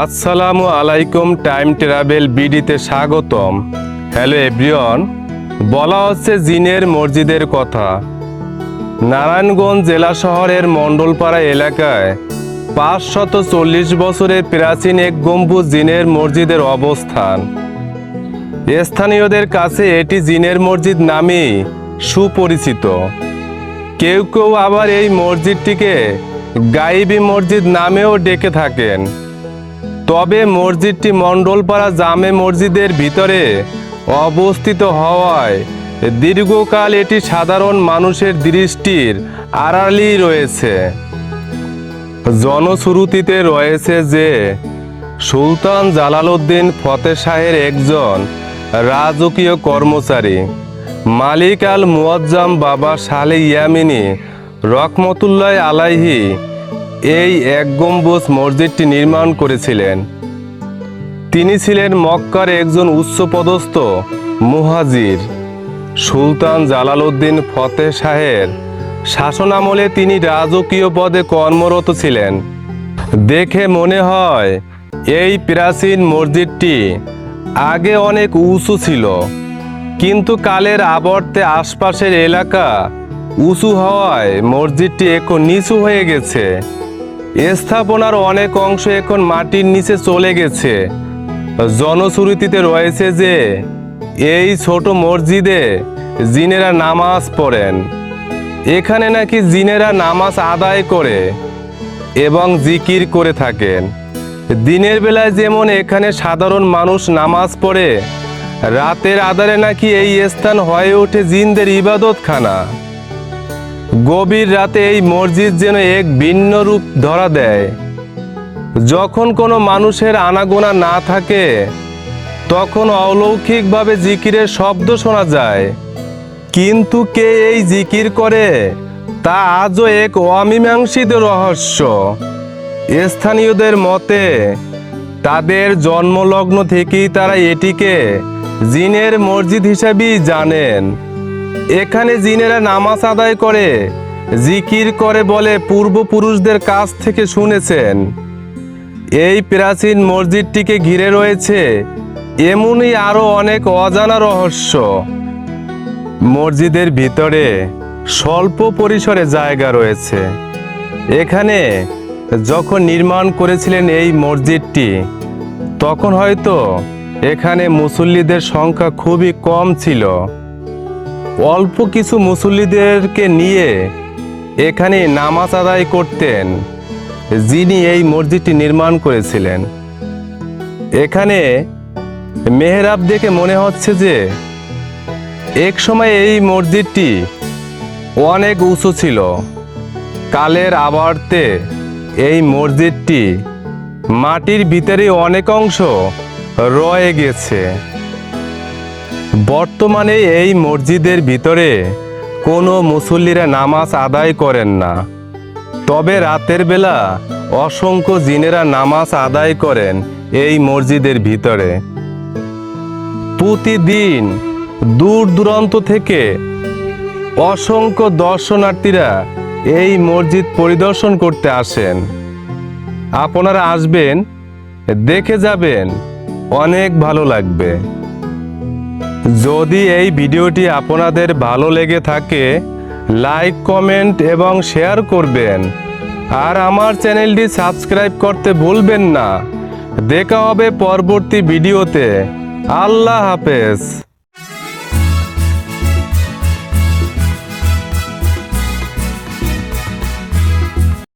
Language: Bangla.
আসসালামু আলাইকুম, টাইম ট্রাভেল বিডিতে স্বাগতম। হ্যালো এভরিওয়ান, বলা হচ্ছে জিনের মসজিদের কথা। নারায়ণগঞ্জ জেলা শহরের মণ্ডলপাড়া এলাকায় পাঁচশত চল্লিশ বছরের প্রাচীন এক গম্বুজ জিনের মসজিদের অবস্থান। স্থানীয়দের কাছে এটি জিনের মসজিদ নামেই সুপরিচিত। কেউ কেউ আবার এই মসজিদটিকে গাইবি মসজিদ নামেও ডেকে থাকেন। তবে মসজিদটি মণ্ডলপাড়া জামে মসজিদের ভিতরে অবস্থিত হওয়ায় দীর্ঘকাল এটি সাধারণ মানুষের দৃষ্টির আড়ালেই রয়েছে। জনশ্রুতিতে রয়েছে যে, সুলতান জালালউদ্দিন ফতে শাহের একজন রাজকীয় কর্মচারী। মালিক আল মুয়াজ্জাম বাবা সালে ইয়ামিনী রকমতুল্লাহ আলাইহি এই এক গম্বুজ মসজিদটি নির্মাণ করেছিলেন। তিনি ছিলেন মক্কার একজন উচ্চপদস্থ মুহাজির। সুলতান জালালউদ্দিন ফতে শাহের শাসনামলে তিনি রাজকীয় পদে কর্মরত ছিলেন। দেখে মনে হয়, এই প্রাচীন মসজিদটি আগে অনেক উঁচু ছিল, কিন্তু কালের আবর্তে আশপাশের এলাকা উঁচু হওয়ায় মসজিদটি এখন নিচু হয়ে গেছে। স্থাপনার অনেক অংশ এখন মাটির নিচে চলে গেছে। জনশ্রুতিতে রয়েছে যে, এই ছোট মসজিদে জিনেরা নামাজ পড়েন। এখানে নাকি জিনেরা নামাজ আদায় করে এবং জিকির করে থাকেন। দিনের বেলায় যেমন এখানে সাধারণ মানুষ নামাজ পড়ে, রাতের আধারে নাকি এই স্থান হয়ে ওঠে জিনদের ইবাদতখানা। গভীর রাতে এই মসজিদ যেন এক ভিন্ন রূপ ধরা দেয়। যখন কোনো মানুষের আনাগোনা না থাকে, তখন অলৌকিকভাবে জিকিরের শব্দ শোনা যায়। কিন্তু কে এই জিকির করে, তা আজও এক অমীমাংসিত রহস্য। স্থানীয়দের মতে, তাদের জন্মলগ্ন থেকেই তারা এটিকে জিনের মসজিদ হিসাবেই জানেন। এখানে জিনেরা নামাজ আদায় করে, জিকির করে বলে পূর্বপুরুষদের কাছ থেকে শুনেছেন। এই প্রাচীন মসজিদটিকে ঘিরে রয়েছে এমনই আরও অনেক অজানা রহস্য। মসজিদের ভিতরে স্বল্প পরিসরে জায়গা রয়েছে। এখানে যখন নির্মাণ করেছিলেন এই মসজিদটি, তখন হয়তো এখানে মুসল্লিদের সংখ্যা খুবই কম ছিল। অল্প কিছু মুসল্লিদেরকে নিয়ে এখানে নামাজ আদায় করতেন, যিনি এই মসজিদটি নির্মাণ করেছিলেন। এখানে মেহরাব দেখে মনে হচ্ছে যে এক সময় এই মসজিদটি অনেক উঁচু ছিল। কালের আবর্তে এই মসজিদটি মাটির ভিতরে অনেক অংশ রয়ে গেছে। বর্তমানে এই মসজিদের ভিতরে কোনো মুসল্লিরা নামাজ আদায় করেন না। তবে রাতের বেলা অসংখ্য জিনেরা নামাজ আদায় করেন এই মসজিদের ভিতরে। প্রতিদিন দূর দূরান্ত থেকে অসংখ্য দর্শনার্থীরা এই মসজিদ পরিদর্শন করতে আসেন। আপনারা আসবেন, দেখে যাবেন, অনেক ভালো লাগবে। যদি এই ভিডিওটি আপনাদের ভালো লেগে থাকে, লাইক, কমেন্ট এবং শেয়ার করবেন। আর আমার চ্যানেলটি সাবস্ক্রাইব করতে ভুলবেন না। দেখা হবে পরবর্তী ভিডিওতে। আল্লাহ হাফেজ।